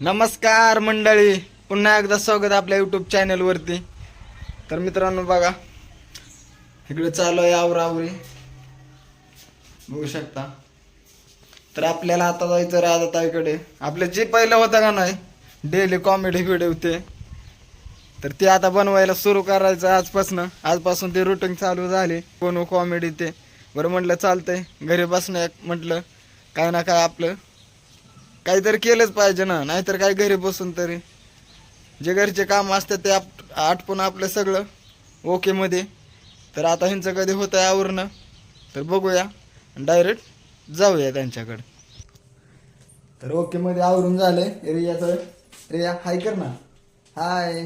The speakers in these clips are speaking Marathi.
नमस्कार मंडळी. पुन्हा एकदा स्वागत आपल्या युट्यूब चॅनलवरती तर मित्रांनो बघा इकडे चालू आहे आवरावरी बघू शकता. तर आपल्याला आता जायचं राधाताईकडे आपले जे पहिलं होतं का नाही डेली कॉमेडी व्हिडिओ ते. तर ते आता बनवायला सुरू करायचं आजपासनं. आजपासून ते रुटीन चालू झाली. कोण कॉमेडी ते. बरं म्हटलं चालतंय. घरी बसणं एक म्हटलं काय ना काय आपलं काहीतरी केलंच पाहिजे ना नाहीतर काय घरी बसून तरी. जे घरचे काम असतात ते आप आटपून आपलं सगळं ओके मध्ये. तर आता ह्यांचं कधी होतं आवरणं तर बघूया. डायरेक्ट जाऊया त्यांच्याकडे. तर ओके मध्ये आवरून झालंय. रियाचं रिया हाय कर ना. हाय.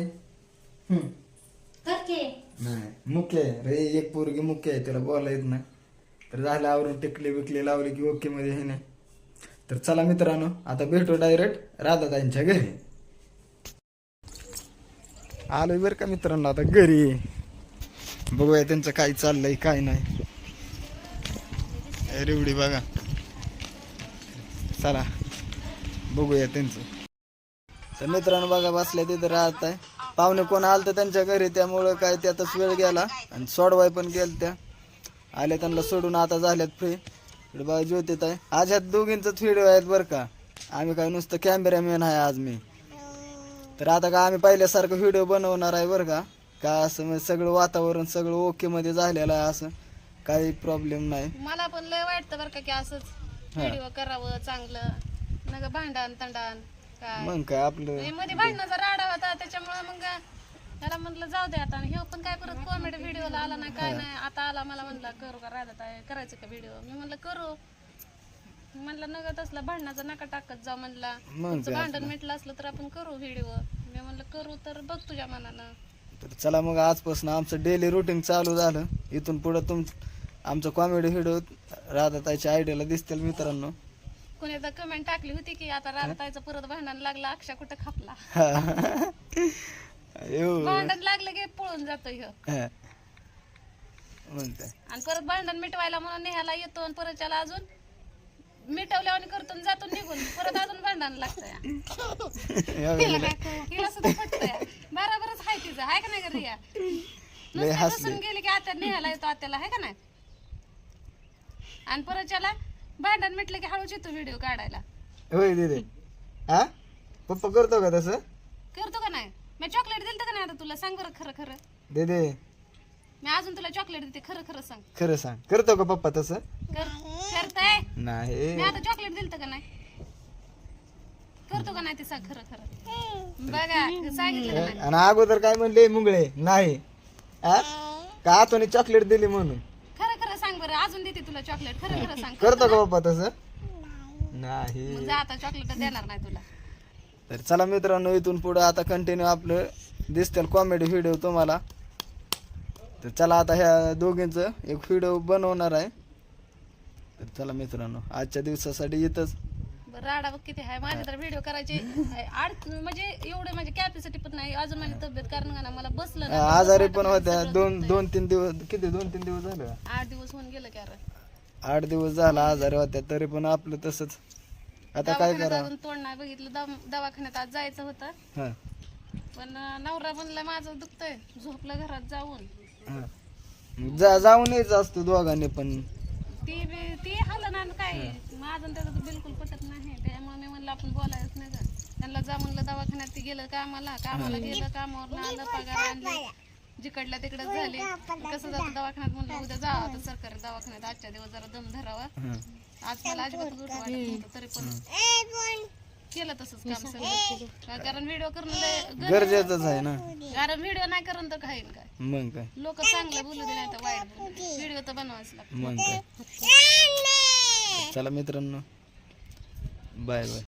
नाही मुख्य आहे. रे एक पोरगी मुख्य आहे तिला बोलायला येत नाही. तर झालं आवरून टिकली बिकली लावली की ओके मध्ये हे नाही तर चला मित्रांनो आता भेटू डायरेक्ट राधाताईंच्या घरी. आलोय बरं का मित्रांनो आता घरी. बघूया त्यांचं काय चाललंय काय नाही. रेवडी बघा. चला बघूया त्यांचं. तर मित्रांनो बघा बसल्या तिथं राहत आहे पाहुणे कोण आलं तर त्यांच्या घरी त्यामुळं काय त्यातच वेळ गेला. आणि सोडवाय पण गेल त्या आल्या त्यांना सोडून आता झाल्यात फ्री इकडे बघा ज्योतित आहे आज ह्यात दोघींचंच व्हिडिओ आहेत बरं का. आम्ही काय नुसतं कॅमेरामॅन आहे आज मी. तर आता का आम्ही पहिल्यासारखं व्हिडिओ बनवणार आहे बरं का. का असं म्हणजे सगळं वातावरण सगळं ओके मध्ये झालेलं आहे असं. काही प्रॉब्लेम नाही. मला पण लय वाटतं बरं का की असंच व्हिडिओ करावं चांगलं. नग भांडण तंडण काय? मग काय आपलं. हे मध्ये भांडणाचा राडा होता त्याच्यामुळे मग म्हणलं जाऊ दे आता ह्यो पण काय परत कॉमेडी व्हिडिओला आला नाही काय नाही आता आला मला म्हणला करू का राधा ताई करायचं का व्हिडिओ मी म्हणलं करू. म्हणलं नग तसला भांडणाचा नका टाकत जाऊ म्हणला. मग तुमचं काय भांडण मिटलं असलं तर आपण करू व्हिडिओ मी म्हणलं करू तर बघ तुझ्या मनानं. तर चला मग आजपासून आमचं डेली रुटीन चालू झालं. इथून पुढं तुम आमचं कॉमेडी व्हिडिओ राधाताईच्या आयडियाला दिसतील मित्रांनो. कोणी एकदा कमेंट टाकली होती की आता राधाताईचं परत भांडण लागलं अक्षा कुठं खापला? भांडण लागलं की पळून जातो ह्यो. हा. आणि परत भांडण मिटवायला म्हणून नेहाला येतो आणि परत त्याला अजून मिटवल्यावर करतो आणि जातो निघून. परत अजून भांडण लागतंय एवढं हिला सुद्धा पटतंय. बरोबरच हाय तिचं. हाय का नाही का रिया? लय नुसतं हसले. बसून गेली की आता नेहाला येतो आत्याला. हाय का नाही? आणि परत त्याला भांडण मिटलं की हळूच येतो व्हिडिओ काढायला. होय दिदे. हा? पप्पा करतो का तसं? करतो का नाही? मी चॉकलेट दिलं का नाही आता तुला? सांग बरं खरं खरं. दिदे मी अजून तुला चॉकलेट देते. खरं खरं सांग. खरं सांग. करतो का पप्पा तसं. कर करताय? नाही. मी आता चॉकलेट दिलं का नाही? करतो का नाही ते सांग खरं खरं. बघा सांगितलं का नाही? आणि अगोदर काय म्हणले? मुंगळे. नाही. का आतून चॉकलेट दिली म्हणून? खरं खरं सांग बरं. अजून देते तुला चॉकलेट खरं खरं सांग. करतो का पप्पा तसं? नाही. मग जा आता चॉकलेट देणार नाही तुला. तर चला मित्रांनो इथून पुढे आता कंटिन्यू आपलं दिसतील कॉमेडी व्हिडिओ तुम्हाला. तर चला आता ह्या दोघींचं एक व्हिडिओ बनवणार आहे. तर चला मित्रांनो आजच्या दिवसासाठी इथंच. राडा बघ किती आहे माझी तर व्हिडिओ करायची आड म्हणजे एवढे माझी कॅपॅसिटी पण नाही. अजून माझी तब्येत कारण का ना मला बसलं आजारी पण होत्या. दोन दोन तीन दिवस किती? दोन तीन दिवस झाले? आठ दिवस होऊन गेलं की अरे आठ दिवस झाला आजारी होत्या. तरी पण आपलं तसंच. आता काय दवाखान्यात करा? तोंड नाही बघितलं. दम- दवाखान्यात आज जायचं होतं. हा. पण अं, नवरा म्हणला माझं दुखतंय. झोपलं घरात जाऊन. हा. जा जाऊन यायचं असतं दोघांनी पण. ती बी ती हालं ना काय? माझं त्याचं तर बिलकुल पटत नाही. त्यामुळे मी म्हणलं आपण बोलायच नाही का? त्यांना जा म्हणलं दवाखान्यात ती गेलं कामाला. कामाला गेलं कामावर आलं पगार आणले. जिकडल्या तिकडे झाले. कसं जातं दवाखान्यात म्हणलं उद्या जावं आता सरकारी दवाखान्यात. आजच्या दिवस जरा दम धरावा. हा. आज मला अजिबात उठ वाटत तरी पण केलं तसंच काम सगळं. कारण व्हिडिओ करणं गरजेचंच आहे ना. कारण व्हिडिओ नाही करून तर खाईल काय? मग काय? लोक चांगलं बोलू दे नाही तर वाईट व्हिडिओ तर बनवायच लागतो. मग काय? चला मित्रांनो. Bye bye.